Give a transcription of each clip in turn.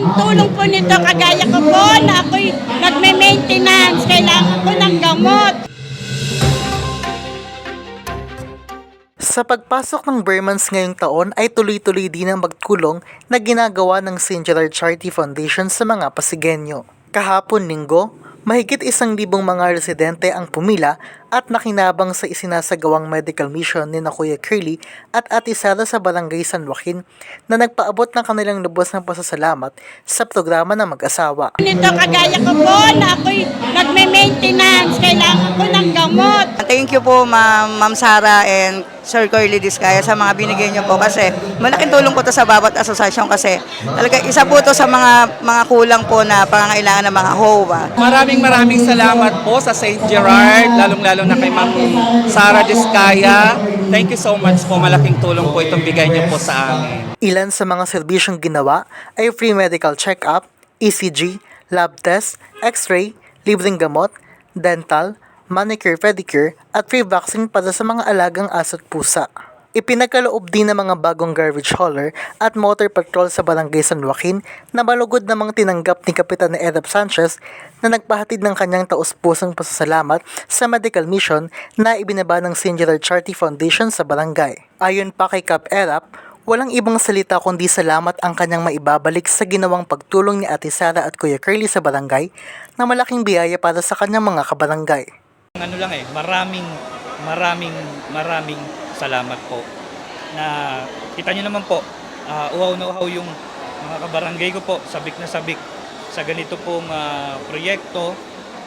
malaking tulong po nito kagaya ko po na ako'y nagme-maintenance, kailangan ko ng gamot. Sa pagpasok ng Burmans ngayong taon ay tuloy-tuloy din ang magtulong na ginagawa ng St. Gerard Charity Foundation sa mga Pasigenyo. Kahapon linggo, mahigit isang libong mga residente ang pumila at nakinabang sa isinasagawang medical mission ni na Kuya Curly at Ate Sara sa Barangay San Joaquin na nagpaabot ng kanilang lubos ng pasasalamat sa programa ng mag-asawa. Nito kagaya ko po na ako'y nagme-maintenance, kailangan ko ng gamot. Thank you po Ma'am, Ma'am Sara and Sir Curly Discaya sa mga binigay niyo po kasi malaking tulong po to sa bawat asosasyon kasi talaga isa po to sa mga mga kulang po na pangangailangan ng mga HOA. Maraming maraming salamat po sa St. Gerard, lalong-lalo na kay Ma'am Sara Discaya. Thank you so much po. Malaking tulong po itong bigay niyo po sa amin. Ilan sa mga serbisyong ginawa ay free medical check-up, ECG, lab test, x-ray, libreng gamot, dental, manicure, pedicure, at free vaccine para sa mga alagang aso at pusa. Ipinagkaloob din ng mga bagong garbage hauler at motor patrol sa Barangay San Joaquin na malugod namang tinanggap ni Kapitan Edap Sanchez na nagpahatid ng kanyang taus-pusong pasasalamat sa medical mission na ibinaba ng. Gerard Charity Foundation sa barangay. Ayon pa kay Kap Erap, Walang ibang salita kundi salamat ang kanyang maibabalik sa ginawang pagtulong ni Ate Sara at Kuya Curly sa barangay na malaking biyaya para sa kanyang mga kabarangay. Ano lang eh, maraming, maraming, maraming salamat po. Na kita nyo naman po, ah, uhaw na uhaw yung mga kabarangay ko po, sabik na sabik sa ganito pong ah, proyekto.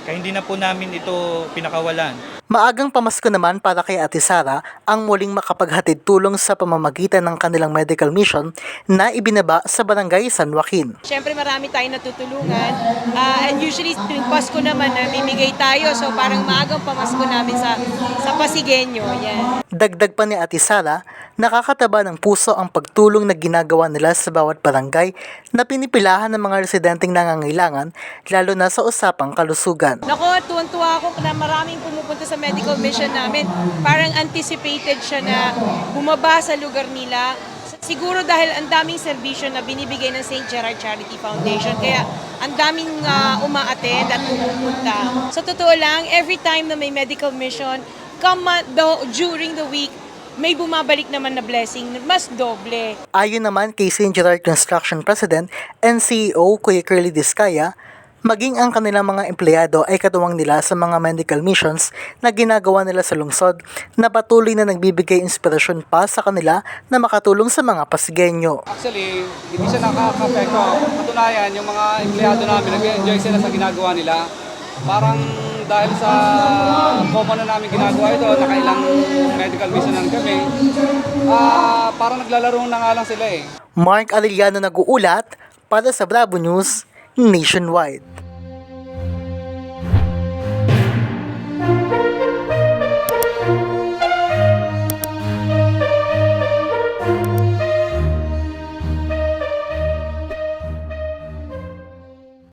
Kaya hindi na po namin ito pinakawalan. Maagang pamasko naman para kay Ate Sara ang muling makapaghatid tulong sa pamamagitan ng kanilang medical mission na ibinaba sa barangay San Joaquin. Siyempre marami tayong natutulungan. Ah, and usually tuwing Pasko naman, namimigay tayo. So parang maagang pamasko namin sa, sa Pasigenyo. Yan. Dagdag pa ni Ate Sara, nakakataba ng puso ang pagtulong na ginagawa nila sa bawat barangay na pinipilahan ng mga residenteng nangangailangan lalo na sa usapang kalusugan. Nako, tuwan-tuwa ako na maraming pumupunta sa medical mission namin. Parang anticipated siya na bumaba sa lugar nila. Siguro dahil ang daming serbisyo na binibigay ng St. Gerard Charity Foundation. Kaya ang daming uh, uma-attend at pumupunta. Sa totoo lang, every time na may medical mission, come do- during the week, may bumabalik naman na blessing, mas doble. Ayon naman kay St. Gerard Construction President and CEO Kuya Curly Discaya, maging ang kanilang mga empleyado ay katuwang nila sa mga medical missions na ginagawa nila sa lungsod na patuloy na nagbibigay inspirasyon pa sa kanila na makatulong sa mga Pasigenyo. Actually, hindi siya nakaka-apekto. Katunayan, yung mga empleyado namin, nag-enjoy sila sa ginagawa nila. Parang dahil sa common na namin ginagawa ito, nakailang medical mission lang kami, ah parang naglalaro na nga lang sila eh. Mark Arellano nag-uulat para sa Bravo News Nationwide.